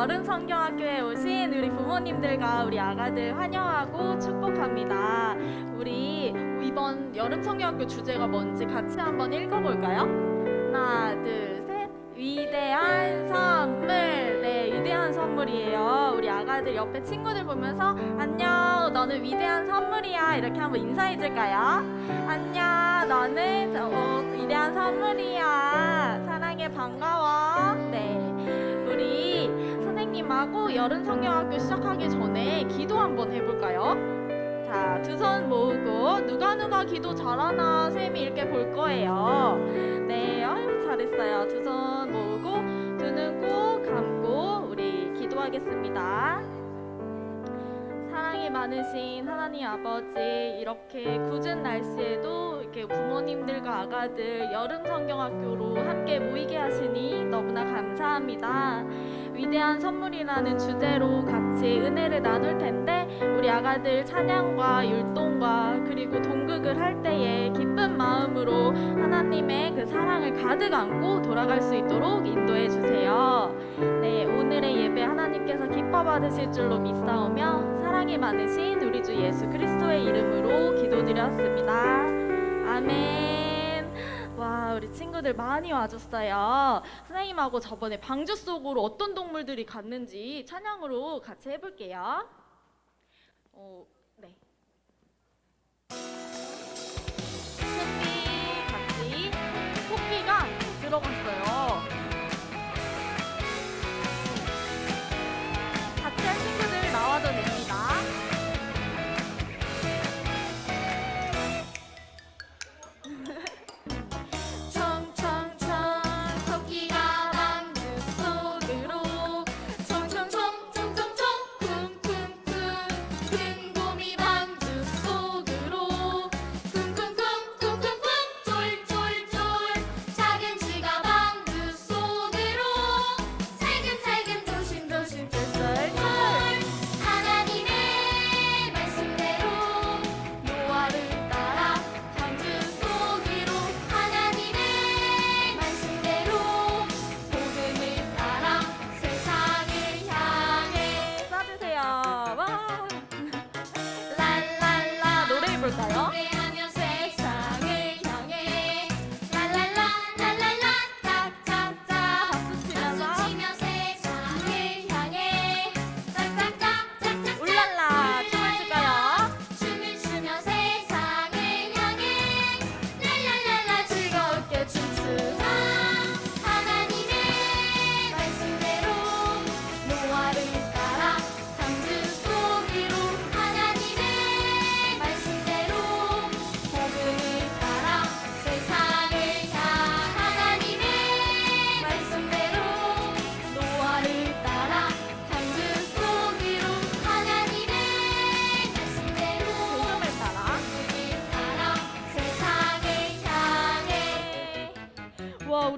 여름 성경학교에 오신 우리 부모님들과 우리 아가들 환영하고 축복합니다. 우리 이번 여름 성경학교 주제가 뭔지 같이 한번 읽어볼까요? 하나, 둘, 셋. 위대한 선물. 네, 위대한 선물이에요. 우리 아가들 옆에 친구들 보면서 안녕, 너는 위대한 선물이야. 이렇게 한번 인사해줄까요? 안녕, 너는 저- 어, 위대한 선물이야. 사랑해, 반가워. 네. 선생님하고 여름 성경학교 시작하기 전에 기도 한번 해볼까요? 자, 두 손 모으고 누가 누가 기도 잘하나 쌤이 이렇게 볼 거예요. 네, 아유 잘했어요. 두 손 모으고 두 눈 꼭 감고 우리 기도하겠습니다. 사랑이 많으신 하나님 아버지 이렇게 굳은 날씨에도 이렇게 부모님들과 아가들 여름 성경학교로 함께 모이게 하시니 너무나 감사합니다. 위대한 선물이라는 주제로 같이 은혜를 나눌 텐데 우리 아가들 찬양과 율동과 그리고 동극을 할 때에 기쁜 마음으로 하나님의 그 사랑을 가득 안고 돌아갈 수 있도록 인도해 주세요. 네, 오늘의 예배 하나님께서 기뻐 받으실 줄로 믿사오며 사랑이 많으신 우리 주 예수 그리스도의 이름으로 기도드렸습니다. 아멘. 와, 우리 친구들 많이 와줬어요. 선생님하고 저번에 방주 속으로 어떤 동물들이 갔는지 찬양으로 같이 해볼게요. 어, 네. 같이 토끼가 들어갔어요.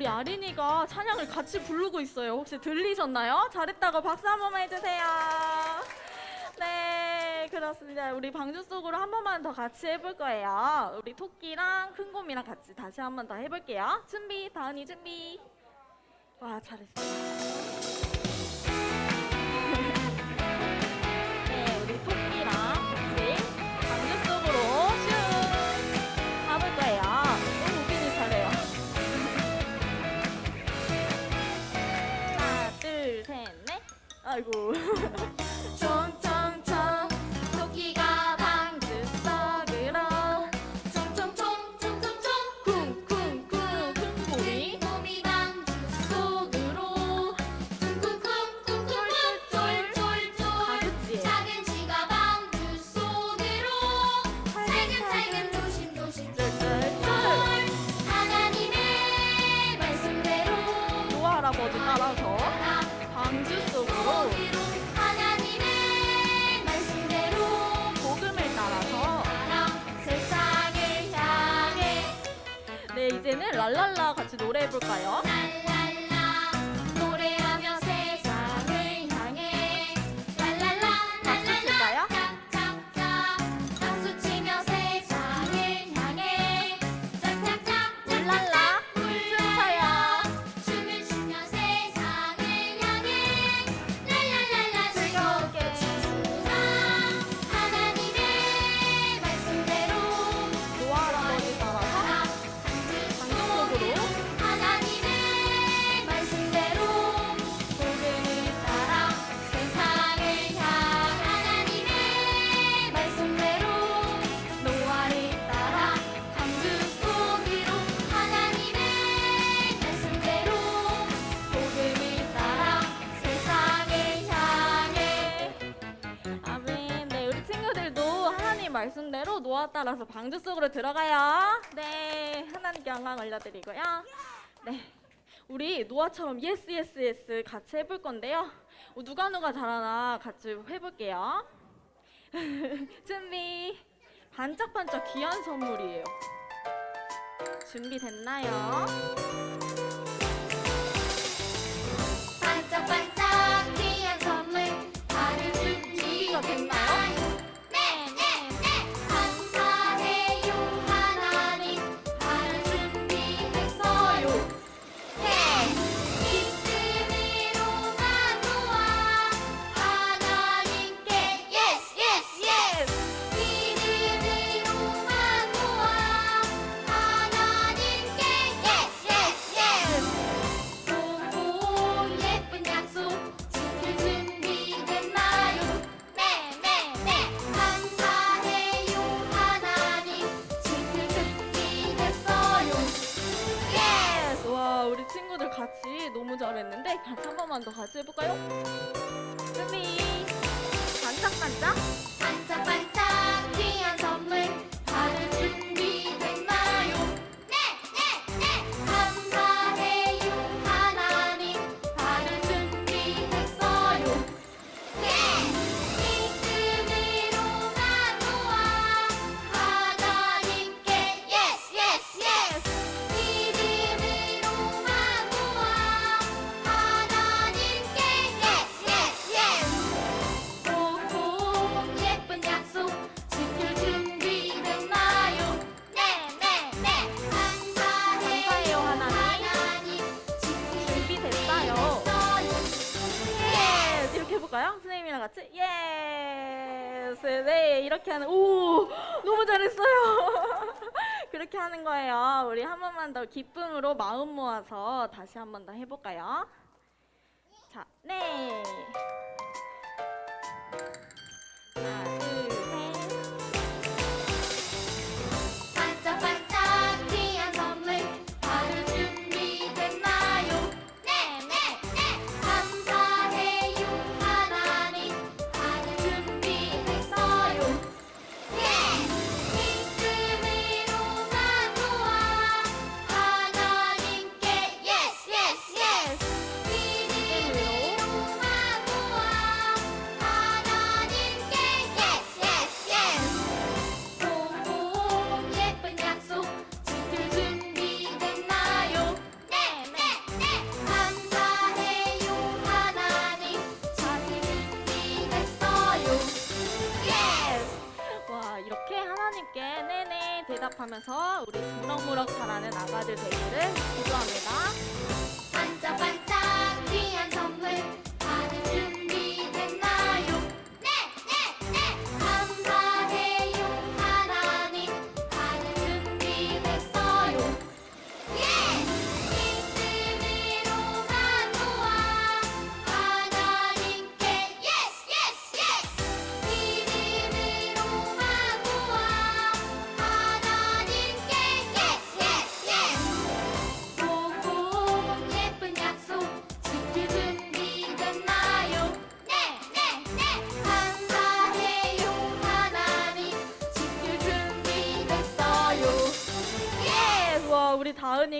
우리 아린이가 찬양을 같이 부르고 있어요. 혹시 들리셨나요? 잘했다고 박수 한 번만 해주세요. 네 그렇습니다. 우리 방주 속으로 한 번만 더 같이 해볼 거예요. 우리 토끼랑 큰 곰이랑 같이 다시 한 번 더 해볼게요. 준비 다은이 준비. 와 잘했어 아이고. 랄랄라 같이 노래해 볼까요? 노아 따라서 방주 속으로 들어가요. 네, 하나님께 영광 올려드리고요. 네, 우리 노아처럼 예스 예스 예스 같이 해볼 건데요. 어, 누가 누가 잘하나 같이 해볼게요. 준비. 반짝반짝 귀한 선물이에요. 준비됐나요? 같이. 예스. 네, 이렇게 하는. 오, 너무 잘했어요. 그렇게 하는 거예요. 우리 한 번만 더 기쁨으로 마음 모아서 다시 한 번 더 해볼까요? 자, 네. 하나님께 네네 대답하면서 우리 무럭무럭 자라는 아가들 되기를 기도합니다. 반짝반짝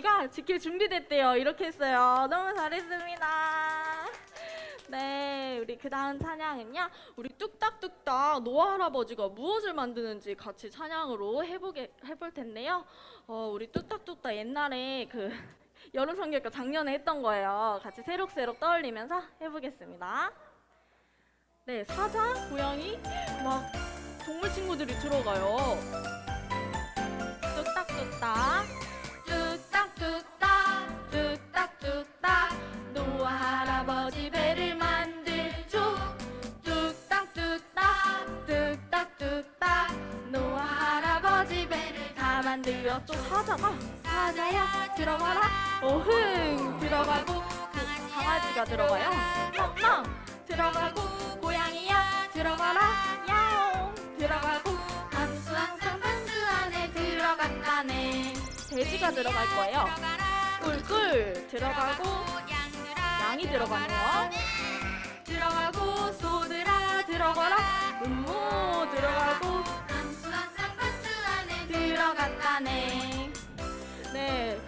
다은이가 지킬 준비됐대요. 이렇게 했어요. 너무 잘했습니다. 네, 우리 그 다음 찬양은요. 우리 뚝딱뚝딱 노아 할아버지가 무엇을 만드는지 같이 찬양으로 해보게 해볼 텐데요. 어, 우리 뚝딱뚝딱 옛날에 그 여름 성경과 작년에 했던 거예요. 같이 새록새록 떠올리면서 해보겠습니다. 네, 사자, 고양이, 막 동물 친구들이 들어가요. 뚝딱뚝딱 다 만들었죠 사자가 사자야 들어가라. 어흥 들어가고 그 강아지가 들어가요. 멍멍 들어가고 고양이야 들어가라. 야옹. 들어가고 함수 항상 반수 안에 들어갔다네. 돼지가 들어갈 거예요. 꿀꿀. 들어가고 양이 들어가네요. 들어가고 소들아 들어가라. 음모 들어가고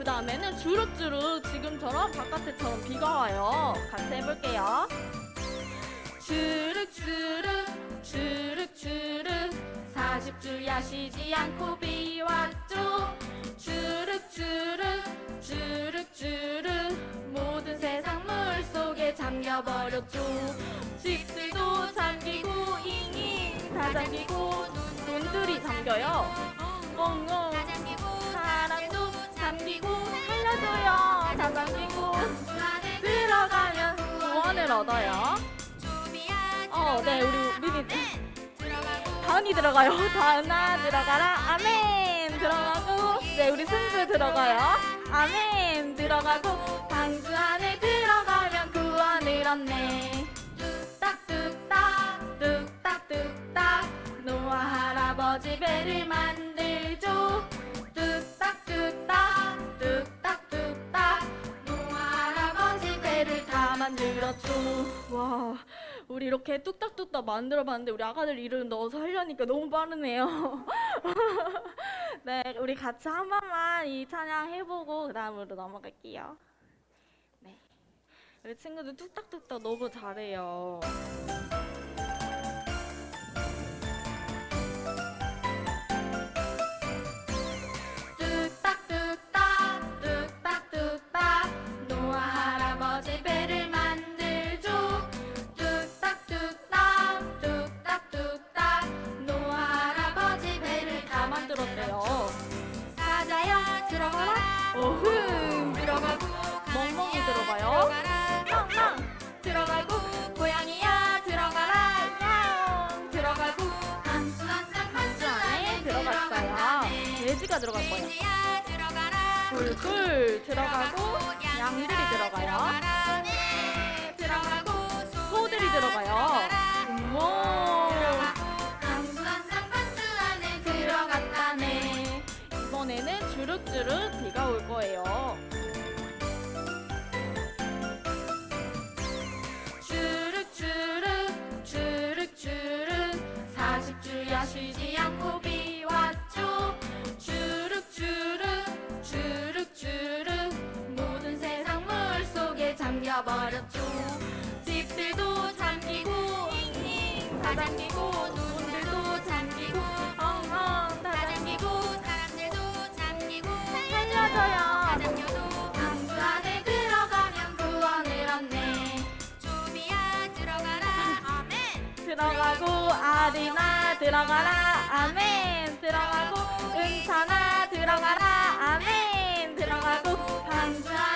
그 다음에는 주룩주룩 지금처럼 바깥에처럼 비가 와요. 같이 해볼게요. 주룩주룩 주룩주룩 40주야 쉬지 않고 비 왔죠. 주룩주룩 주룩주룩 모든 세상 물 속에 잠겨버렸죠. 집들도 잠기고 잉잉 다 잠기고 눈들이 잠겨요. 엉엉 잠기고 살려줘요. 다 잠기고 들어가면 구원을 얻어요. 어, 네, 우리 미니 다은이 들어가요. 다은아 들어가라. 아멘 들어가고 네, 우리 승주 들어가요. 아멘 들어가고 방주 안에 들어가면 구원을 얻네. 뚝딱 뚝딱 뚝딱 뚝딱 노아 할아버지 배를 만 다 만들었죠. 와. 우리 이렇게 뚝딱뚝딱 만들어봤는데 우리 아가들 이름 넣어서 하려니까 너무 빠르네요. 네, 우리 같이 한 번만 이 찬양 해보고 그 다음으로 넘어갈게요. 네, 우리 친구들 뚝딱뚝딱 너무 잘해요. 양들이 들어가요 네, 들어가고 소들이 들어가요 우와 한수 항상 한수 안에 들어갔다네. 이번에는 주룩주룩 비가 올 거예요. 다 잠기고 눈들도 잠기고 엉엉 다 잠기고 사람들도 잠기고 살려줘요. 잠겨도 방주 안에 들어가면 구원을 얻네. 좀이야 들어가라. 아멘. 들어가고 아리나 들어가라. 아멘. 들어가고 은찬아 들어가라. 아멘. 들어가고 방주 안에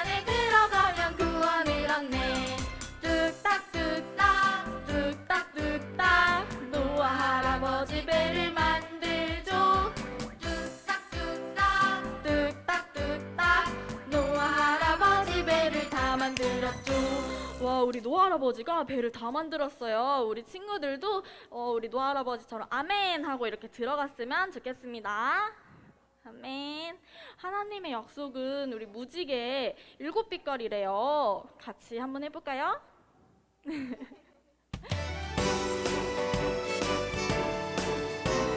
와, 우리 노아 할아버지가 배를 다 만들었어요. 우리 친구들도 어, 우리 노아 할아버지처럼 아멘 하고 이렇게 들어갔으면 좋겠습니다. 아멘. 하나님의 약속은 우리 무지개 일곱 빛깔이래요. 같이 한번 해볼까요?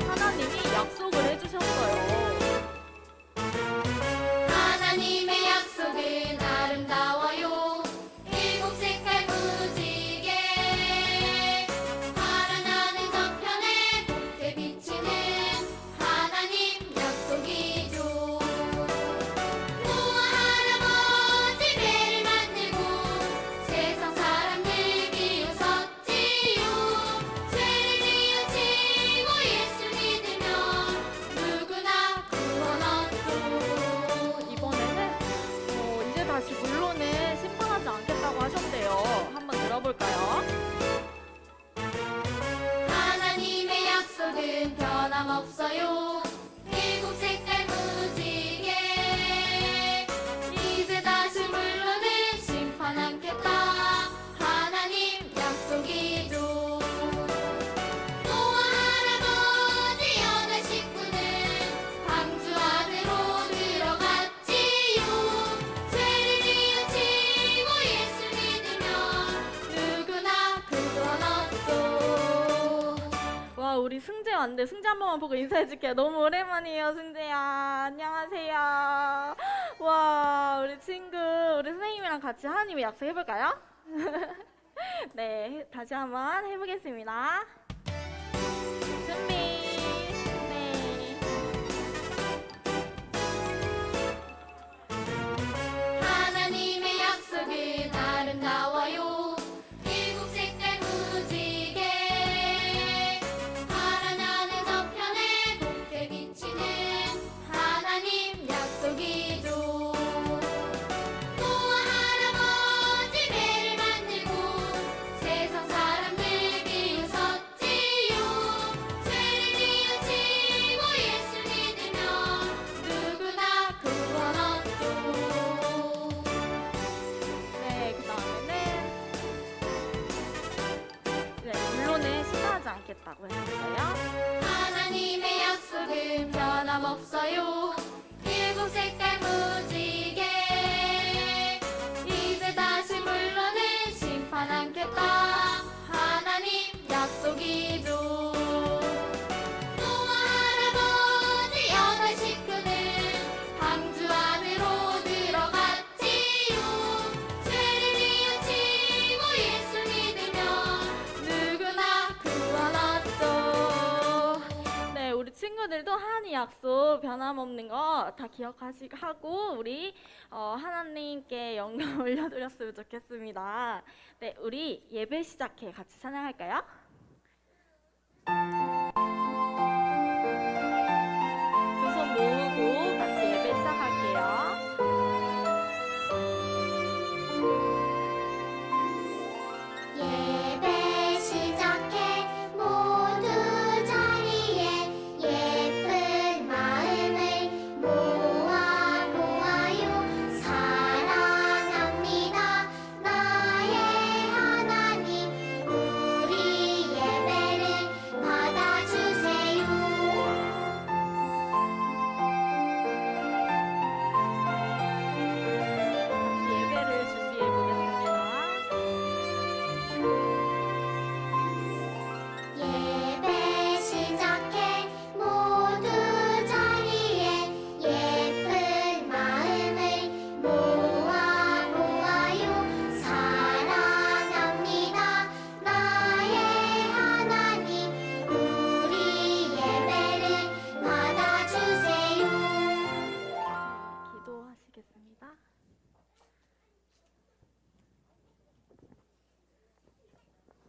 하나님이 약속 변함없어요. 일곱 색깔 무지개. 이제 다시 물러는 심판 않겠다. 하나님 약속이죠 노아 할아버지 여덟 식구는 방주 안으로 들어갔지요. 죄를 지우치고 예수 믿으면 누구나 구원 얻죠. 와 우리 승재 왔는데 승재 한 번만 보고 인사해줄게요. 너무 오랜만이에요 승재야. 안녕하세요. 와 선생님이랑 같이 하나님의 약속 해볼까요? 네, 다시 한번 해보겠습니다. 준비. 변함없는 거 다 기억하시고 우리 어, 하나님께 영광 올려드렸으면 좋겠습니다. 네, 우리 예배 시작해 같이 찬양할까요?